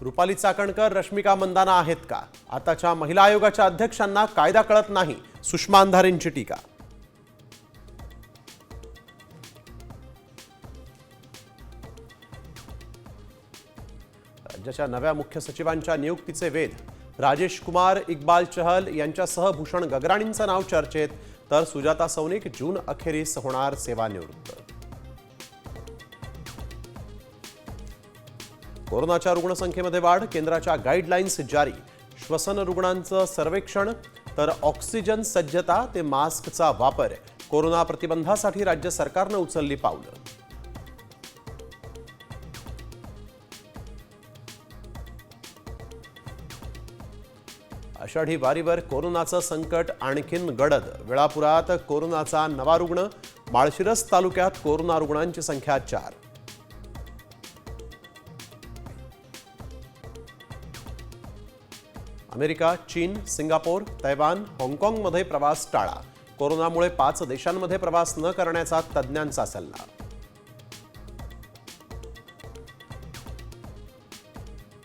रुपाली चाकणकर रश्मिका मंदाना आहेत का? आताच्या महिला आयोगाच्या अध्यक्षांना कायदा कळत नाही सुषमा अंधारेंची टीका. राज्याच्या नव्या मुख्य सचिवांच्या नियुक्तीचे वेध. राजेश कुमार इक्बाल चहल यांच्यासह भूषण गगराणींचं नाव चर्चेत तर सुजाता सौनिक जून अखेरीस होणार सेवानिवृत्त. कोरोनाच्या रुग्णसंख्येमध्ये वाढ केंद्राच्या गाईडलाईन्स जारी. श्वसन रुग्णांचं सर्वेक्षण तर ऑक्सिजन सज्जता ते मास्कचा वापर. कोरोना प्रतिबंधासाठी राज्य सरकारनं उचलली पावलं आषाढी वारीवर कोरोनाचं संकट आणखीन गडद. वेळापुरात कोरोनाचा नवा रुग्ण माळशिरस तालुक्यात कोरोना रुग्णांची संख्या चार. अमेरिका चीन सिंगापोर तैवान हाँगकाँगमध्ये प्रवास टाळा. कोरोनामुळे पाच देशांमध्ये प्रवास न करण्याचा तज्ज्ञांचा सल्ला.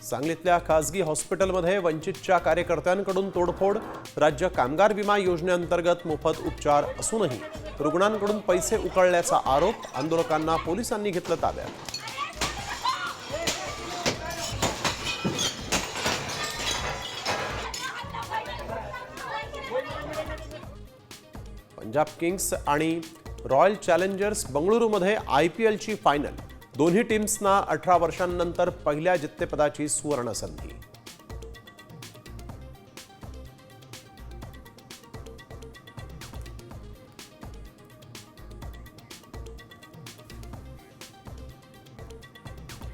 सांगलीतल्या खासगी हॉस्पिटलमध्ये वंचितच्या कार्यकर्त्यांकडून तोडफोड राज्य कामगार विमा योजनेअंतर्गत मोफत उपचार असूनही रुग्णांकडून पैसे उकळल्याचा आरोप आंदोलकांना पोलिसांनी घेतलं ताब्यात. पंजाब किंग्स आणि रॉयल चॅलेंजर्स बंगळुरूमध्ये आय पी एलची फायनल. दोन्ही टीम्सना अठरा वर्षांनंतर पहिल्या जित्तेपदाची सुवर्ण संधी